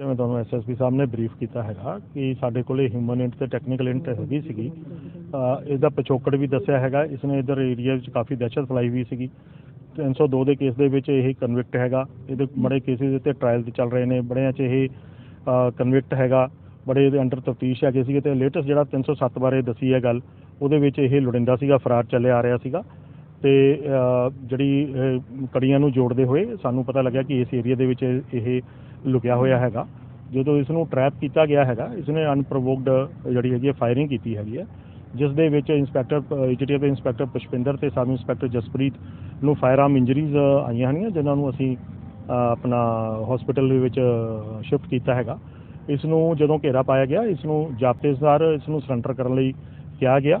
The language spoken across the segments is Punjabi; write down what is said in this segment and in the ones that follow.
ਜਿਵੇਂ ਤੁਹਾਨੂੰ ਐਸਐਸਪੀ ਸਾਹਿਬ ਨੇ ਬਰੀਫ ਕੀਤਾ ਹੈਗਾ ਕਿ ਸਾਡੇ ਕੋਲੇ ਹਿਊਮਨ ਇੰਟ ਤੇ ਟੈਕਨੀਕਲ ਇੰਟ ਹੈਗੀ ਸੀਗੀ ਇਹਦਾ ਪਿਛੋਕੜ ਵੀ ਦੱਸਿਆ ਹੈਗਾ, ਇਸਨੇ ਇਧਰ ਏਰੀਆ ਵਿੱਚ ਕਾਫੀ ਦਹਿਸ਼ਤ ਫੈਲਾਈ ਹੋਈ ਸੀਗੀ। 302 ਦੇ ਕੇਸ ਦੇ ਵਿੱਚ ਇਹ ਕਨਵਿਕਟ ਹੈਗਾ, ਇਹਦੇ ਬੜੇ ਕੇਸਿਸ ਤੇ ਟ੍ਰਾਇਲ ਚੱਲ ਰਹੇ ਨੇ, ਬੜਿਆਂ 'ਚ ਇਹ ਕਨਵਿਕਟ ਹੈਗਾ, ਬੜੇ ਇਹਦੇ ਅੰਡਰ ਤਫਤੀਸ਼ ਹੈਗੇ ਸੀਗੇ ਤੇ ਲੇਟੈਸਟ ਜਿਹੜਾ 307 ਬਾਰੇ ਦੱਸੀ ਹੈ ਗੱਲ, ਉਹਦੇ ਵਿੱਚ ਇਹ ਲੁੜਿੰਦਾ ਸੀਗਾ, ਫਰਾਰ ਚੱਲਿਆ ਆ ਰਿਹਾ ਸੀਗਾ। ਤੇ ਜਿਹੜੀ ਕੜੀਆਂ ਨੂੰ ਜੋੜਦੇ ਹੋਏ ਸਾਨੂੰ ਪਤਾ ਲੱਗਿਆ ਕਿ ਇਸ ਏਰੀਆ ਦੇ ਵਿੱਚ ਇਹ ਲੁਕਿਆ ਹੋਇਆ ਹੈਗਾ। ਜਦੋਂ ਇਸ ਨੂੰ ਟਰੈਪ ਕੀਤਾ ਗਿਆ ਹੈਗਾ, ਇਸ ਨੇ ਅਨਪ੍ਰੋਵੋਕਡ ਜਿਹੜੀ ਹੈਗੀ ਫਾਇਰਿੰਗ ਕੀਤੀ ਹੈਗੀ ਹੈ ਜਿਸ ਦੇ ਵਿੱਚ ਇੰਸਪੈਕਟਰ ਏਜੀਟੀ ਦੇ ਇੰਸਪੈਕਟਰ ਪੁਸ਼ਪਿੰਦਰ ਤੇ ਸਬ ਇੰਸਪੈਕਟਰ ਜਸਪ੍ਰੀਤ ਨੂੰ ਫਾਇਰ ਆਰਮ ਇੰਜਰੀਜ਼ ਆਈਆਂ ਹਨ ਜਿਨ੍ਹਾਂ ਨੂੰ ਅਸੀਂ ਆਪਣਾ ਹਸਪੀਟਲ ਦੇ ਵਿੱਚ ਸ਼ਿਫਟ ਕੀਤਾ ਹੈਗਾ। ਇਸ ਨੂੰ ਜਦੋਂ ਘੇਰਾ ਪਾਇਆ ਗਿਆ, ਇਸ ਨੂੰ ਜਾਬਤੇਦਾਰ ਇਸ ਨੂੰ ਸਰੈਂਡਰ ਕਰਨ ਲਈ ਕਿਹਾ ਗਿਆ।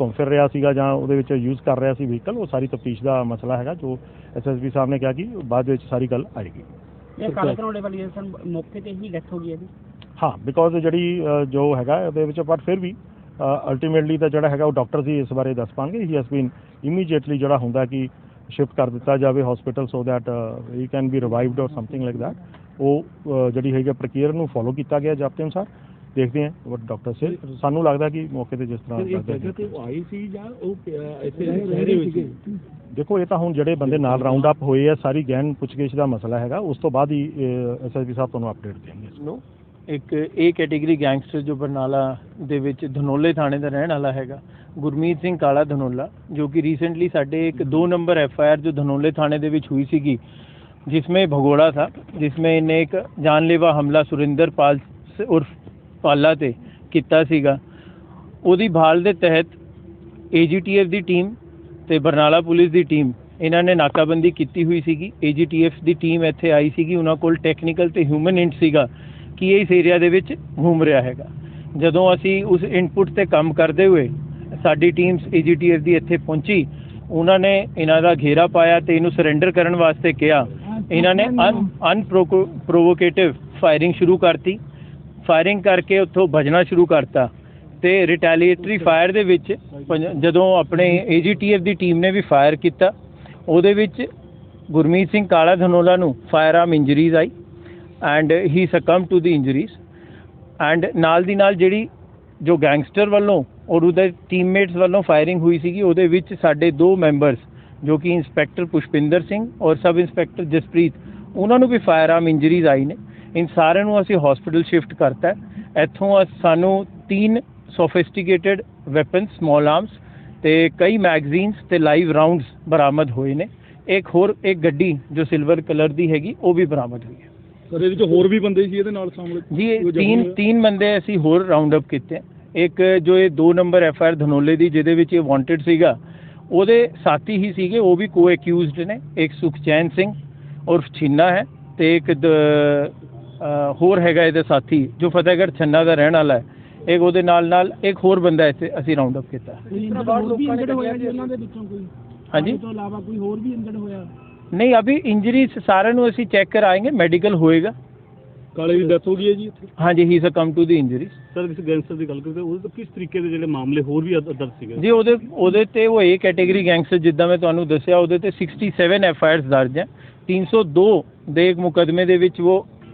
ਘੁੰਮ ਫਿਰ ਰਿਹਾ ਸੀਗਾ ਜਾਂ ਉਹਦੇ ਵਿੱਚ ਯੂਜ਼ ਕਰ ਰਿਹਾ ਸੀ ਵਹੀਕਲ ਉਹ ਸਾਰੀ ਤਫਤੀਸ਼ ਦਾ ਮਸਲਾ ਹੈਗਾ ਜੋ ਐਸਐਸਪੀ ਸਾਹਿਬ ਨੇ ਕਿਹਾ ਕਿ ਬਾਅਦ ਵਿੱਚ ਸਾਰੀ ਗੱਲ ਆਏਗੀ। ਇਹ ਕਾਲੇ ਕਰੋੜੇ ਵਾਲੀ ਹੈ ਸਰ ਮੌਕੇ ਤੇ ਹੀ ਡੈਥ ਹੋ ਗਈ ਇਹਦੀ ਹਾਂ ਬਿਕੋਜ਼ ਜਿਹੜੀ ਜੋ ਹੈਗਾ ਉਹਦੇ ਵਿੱਚ ਪਰ ਫਿਰ ਵੀ ਅਲਟੀਮੇਟਲੀ ਤਾਂ ਜਿਹੜਾ ਹੈਗਾ ਉਹ ਡਾਕਟਰ ਹੀ ਇਸ ਬਾਰੇ ਦੱਸ ਪਾਣਗੇ। ਹੀ ਹੈਜ਼ ਬੀਨ ਇਮੀਡੀਏਟਲੀ ਜਿਹੜਾ ਹੁੰਦਾ ਕਿ ਸ਼ਿਫਟ ਕਰ ਦਿੱਤਾ ਜਾਵੇ hospital so that he can be revived or something like that ਉਹ ਜਿਹੜੀ ਹੈਗੀ ਪ੍ਰਕਿਰਿਆ ਨੂੰ ਫੋਲੋ ਕੀਤਾ ਗਿਆ ਜਾਬਤੇ ਅਨੁਸਾਰ। ਦੇਖਦੇ ਹਾਂ ਵਟ ਡਾਕਟਰ ਸੇ ਸਾਨੂੰ ਲੱਗਦਾ ਕਿ ਮੌਕੇ ਤੇ ਜਿਸ ਤਰ੍ਹਾਂ ਲੱਗਦਾ ਹੈ ਤੇ ਉਹ ਆਈ ਸੀ ਜਾਂ ਉਹ ਇੱਥੇ ਰਹਿ ਰਹੇ ਸੀ ਦੇਖੋ ਇਹ ਤਾਂ ਹੁਣ ਜਿਹੜੇ ਬੰਦੇ ਨਾਲ ਰਾਉਂਡ ਅਪ ਹੋਏ ਆ ਸਾਰੀ ਗਹਿਨ ਪੁੱਛਗਿੱਛ ਦਾ ਮਸਲਾ ਹੈਗਾ ਉਸ ਤੋਂ ਬਾਅਦ ਹੀ ਐਸਐਸਪੀ ਸਾਹਿਬ ਤੁਹਾਨੂੰ ਅਪਡੇਟ ਦੇਣਗੇ ਨੂੰ ਇੱਕ ਏ ਕੈਟਾਗਰੀ ਗੈਂਗਸਟਰ ਜੋ ਬਰਨਾਲਾ ਦੇ ਵਿੱਚ ਧਨੋਲੇ ਥਾਣੇ ਦਾ ਰਹਿਣ ਵਾਲਾ ਹੈਗਾ ਗੁਰਮੀਤ ਸਿੰਘ ਕਾਲਾ ਧਨੋਲਾ ਜੋ ਕਿ ਰੀਸੈਂਟਲੀ ਸਾਡੇ ਇੱਕ 2 ਨੰਬਰ ਐਫ ਆਈ ਆਰ ਜੋ ਧਨੋਲੇ थाने ਦੇ ਵਿੱਚ हुई ਸੀਗੀ जिसमें भगोड़ा था जिसमें इन्हें एक जानलेवा हमला सुरिंदर पाल से उर्फ ਪਾਲਾ ਤੇ ਕੀਤਾ ਸੀਗਾ। ਉਹਦੀ ਭਾਲ ਦੇ ਤਹਿਤ ਏਜੀਟੀਐਫ ਦੀ ਟੀਮ ਤੇ ਬਰਨਾਲਾ ਪੁਲਿਸ ਦੀ ਟੀਮ ਇਹਨਾਂ ਨੇ ਨਾਕਾਬੰਦੀ ਕੀਤੀ ਹੋਈ ਸੀਗੀ। ਏਜੀਟੀਐਫ ਦੀ ਟੀਮ ਇੱਥੇ ਆਈ ਸੀਗੀ। ਉਹਨਾਂ ਕੋਲ ਟੈਕਨੀਕਲ ਤੇ ਹਿਊਮਨ ਇੰਟ ਸੀਗਾ ਕਿ ਇਹ ਇਸ ਏਰੀਆ ਦੇ ਵਿੱਚ ਘੁੰਮ ਰਿਹਾ ਹੈਗਾ। ਜਦੋਂ ਅਸੀਂ ਉਸ ਇਨਪੁਟ ਤੇ ਕੰਮ ਕਰਦੇ ਹੋਏ ਸਾਡੀ ਟੀਮਸ ਏਜੀਟੀਐਫ ਦੀ ਇੱਥੇ ਪਹੁੰਚੀ ਉਹਨਾਂ ਨੇ ਇਹਨਾਂ ਦਾ ਘੇਰਾ ਪਾਇਆ ਤੇ ਇਹਨੂੰ ਸਰੈਂਡਰ ਕਰਨ ਵਾਸਤੇ ਕਿਹਾ। ਇਹਨਾਂ ਨੇ ਅਨਪ੍ਰੋਵੋਕੇਟਿਵ ਫਾਇਰਿੰਗ ਸ਼ੁਰੂ ਕਰਤੀ। ਫਾਇਰਿੰਗ ਕਰਕੇ ਉੱਥੋਂ ਭਜਣਾ ਸ਼ੁਰੂ ਕਰਤਾ ਤੇ ਰਿਟੈਲੀਏਟਰੀ ਫਾਇਰ ਦੇ ਵਿੱਚ ਪੰਜ- ਜਦੋਂ ਆਪਣੇ ਏਜੀਟੀਐਫ ਦੀ ਟੀਮ ਨੇ ਵੀ ਫਾਇਰ ਕੀਤਾ, ਉਹਦੇ ਵਿੱਚ ਗੁਰਮੀਤ ਸਿੰਘ ਕਾਲਾ ਧਨੋਲਾ ਨੂੰ fire arm injuries I and he succumb to the injuries and ਨਾਲ ਦੀ ਨਾਲ ਜਿਹੜੀ ਜੋ ਗੈਂਗਸਟਰ ਵੱਲੋਂ ਔਰ ਉਹਦੇ ਟੀਮਮੇਟਸ ਵੱਲੋਂ ਫਾਇਰਿੰਗ ਹੋਈ ਸੀਗੀ, ਉਹਦੇ ਵਿੱਚ ਸਾਡੇ ਦੋ ਮੈਂਬਰਸ ਜੋ ਕਿ ਇੰਸਪੈਕਟਰ ਪੁਸ਼ਪਿੰਦਰ ਸਿੰਘ ਔਰ ਸਬ ਇੰਸਪੈਕਟਰ ਜਸਪ੍ਰੀਤ, ਉਹਨਾਂ ਨੂੰ ਵੀ ਫਾਇਰ ਆਰਮ ਇੰਜਰੀਜ਼ ਆਈ ਨੇ। ਇਨ ਸਾਰਿਆਂ ਨੂੰ ਅਸੀਂ ਹਸਪੀਟਲ ਸ਼ਿਫਟ ਕਰਤਾ। ਇੱਥੋਂ ਸਾਨੂੰ ਤਿੰਨ ਸੋਫਿਸਟੀਕੇਟਡ ਵੈਪਨਸ ਸਮਾਲ ਆਰਮਸ ਤੇ ਕਈ ਮੈਗਜ਼ੀਨਸ ਤੇ ਲਾਈਵ ਰਾਉਂਡਸ ਬਰਾਮਦ ਹੋਏ ਨੇ ਇੱਕ ਹੋਰ ਇੱਕ ਗੱਡੀ ਜੋ ਸਿਲਵਰ ਕਲਰ ਦੀ ਹੈਗੀ ਉਹ ਵੀ ਬਰਾਮਦ ਹੋਈ ਹੈ ਸਰ ਇਹਦੇ ਵਿੱਚ ਹੋਰ ਵੀ ਬੰਦੇ ਸੀ ਇਹਦੇ ਨਾਲ ਸ਼ਾਮਲ ਜੀ ਤਿੰਨ? ਤਿੰਨ ਬੰਦੇ ਅਸੀਂ ਹੋਰ ਰਾਉਂਡ ਅਪ ਕੀਤੇ। ਇੱਕ ਜੋ ਇਹ 2 ਨੰਬਰ ਐਫ ਆਰ ਧਨੋਲੇ ਦੀ ਜਿਹਦੇ ਵਿੱਚ ਇਹ ਵਾਂਟਡ ਸੀਗਾ ਉਹਦੇ ਸਾਥੀ ਹੀ ਸੀਗੇ ਉਹ ਵੀ ਕੋ ਐਕਿਊਜ਼ਡ ਨੇ ਇੱਕ ਸੁਖਚੈਨ ਸਿੰਘ ਔਰ ਛਿੰਨਾ ਹੈ ਤੇ ਇੱਕ ਹੋਰ ਹੈਗਾ ਇਹਦੇ ਸਾਥੀ ਜੋ ਫਤਿਹਗੜ੍ਹ ਛੰਨਾ ਦਾ ਰਹਿਣ ਵਾਲਾ ਹੈ। ਇੱਕ ਉਹਦੇ ਨਾਲ ਨਾਲ ਇੱਕ ਹੋਰ ਬੰਦਾ ਇੱਥੇ ਅਸੀਂ ਰਾਉਂਡ ਅਪ ਕੀਤਾ। ਹਾਂਜੀ? ਇਸ ਤੋਂ ਇਲਾਵਾ ਕੋਈ ਹੋਰ ਵੀ ਇੰਜਰਡ ਹੋਇਆ? ਨਹੀਂ ਅਭੀ ਇੰਜਰੀ ਸਾਰਿਆਂ ਨੂੰ ਅਸੀਂ ਚੈੱਕ ਕਰਾਏਂਗੇ ਮੈਡੀਕਲ ਹੋਏਗਾ। ਕਾਲੇ ਦੀ ਡੈਥ ਹੋ ਗਈ ਹੈ ਜੀ ਇੱਥੇ? ਹਾਂਜੀ he succumb to the injuries sir ਇਸ ਗੈਂਗਸਟਰ ਦੀ ਗੱਲ ਕਰਦੇ ਉਹਦੇ ਤੋਂ ਕਿਸ ਤਰੀਕੇ ਦੇ ਜਿਹੜੇ ਮਾਮਲੇ ਹੋਰ ਵੀ ਦਰਜ ਸੀਗੇ? ਜੀ ਉਹਦੇ ਉਹਦੇ ਤੇ ਉਹ ਏ ਕੈਟਾਗਰੀ ਗੈਂਗਸਟਰ ਜਿੱਦਾਂ ਮੈਂ ਤੁਹਾਨੂੰ ਦੱਸਿਆ ਉਹਦੇ ਤੇ 67 ਐਫ ਆਈ ਆਰਸ ਦਰਜ ਹੈ। 302 ਦੇ ਇੱਕ ਮੁਕਦਮੇ ਦੇ ਵਿੱਚ ਉਹ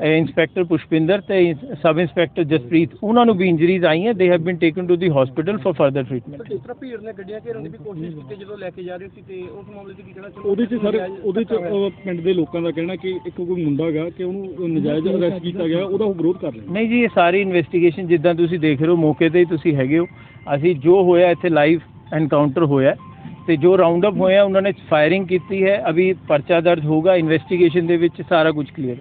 ਇੰਸਪੈਕਟਰ ਪੁਸ਼ਪਿੰਦਰ ਤੇ ਸਬ ਇੰਸਪੈਕਟਰ ਜਸਪ੍ਰੀਤ ਉਹਨਾਂ ਨੂੰ ਵੀ ਇੰਜਰੀਜ਼ ਆਈਆਂ they have been taken to the hospital for further treatment ਜਿਸ ਤਰ੍ਹਾਂ ਭੀੜ ਨੇ ਗੱਡੀਆਂ ਘੇਰਨ ਦੀ ਵੀ ਕੋਸ਼ਿਸ਼ ਕੀਤੀ ਜਦੋਂ ਲੈ ਕੇ ਜਾ ਰਹੇ ਸੀ ਤੇ ਉਸ ਮਾਮਲੇ 'ਚ ਕੀ ਕਹਿਣਾ ਉਹਦੇ 'ਚ ਸਰ ਉਹਦੇ 'ਚ ਪਿੰਡ ਦੇ ਲੋਕਾਂ ਦਾ ਕਹਿਣਾ ਕਿ ਇੱਕ ਕੋਈ ਮੁੰਡਾ ਹੈਗਾ ਕਿ ਉਹਨੂੰ ਨਜਾਇਜ਼ ਅਰੈਸਟ ਕੀਤਾ ਗਿਆ ਉਹਦਾ ਉਹ ਵਿਰੋਧ ਕਰ ਰਹੇ ਨਹੀਂ ਜੀ ਇਹ ਸਾਰੀ ਇਨਵੈਸਟੀਗੇਸ਼ਨ ਜਿੱਦਾਂ ਤੁਸੀਂ ਦੇਖ ਰਹੇ ਹੋ ਮੌਕੇ ਤੇ ਹੀ ਤੁਸੀਂ ਹੈਗੇ ਹੋ। ਅਸੀਂ ਜੋ ਹੋਇਆ ਇੱਥੇ ਲਾਈਵ ਐਨਕਾਊਂਟਰ ਹੋਇਆ ਤੇ ਜੋ ਰਾਉਂਡ ਅਪ ਹੋਇਆ ਉਹਨਾਂ ਨੇ ਫਾਇਰਿੰਗ ਕੀਤੀ ਹੈ। ਅਭੀ ਪਰਚਾ ਦਰਜ ਹੋਗਾ ਇਨਵੈਸਟੀਗੇਸ਼ਨ ਦੇ ਵਿੱਚ ਸਾਰਾ ਕੁਝ ਕਲੀਅਰ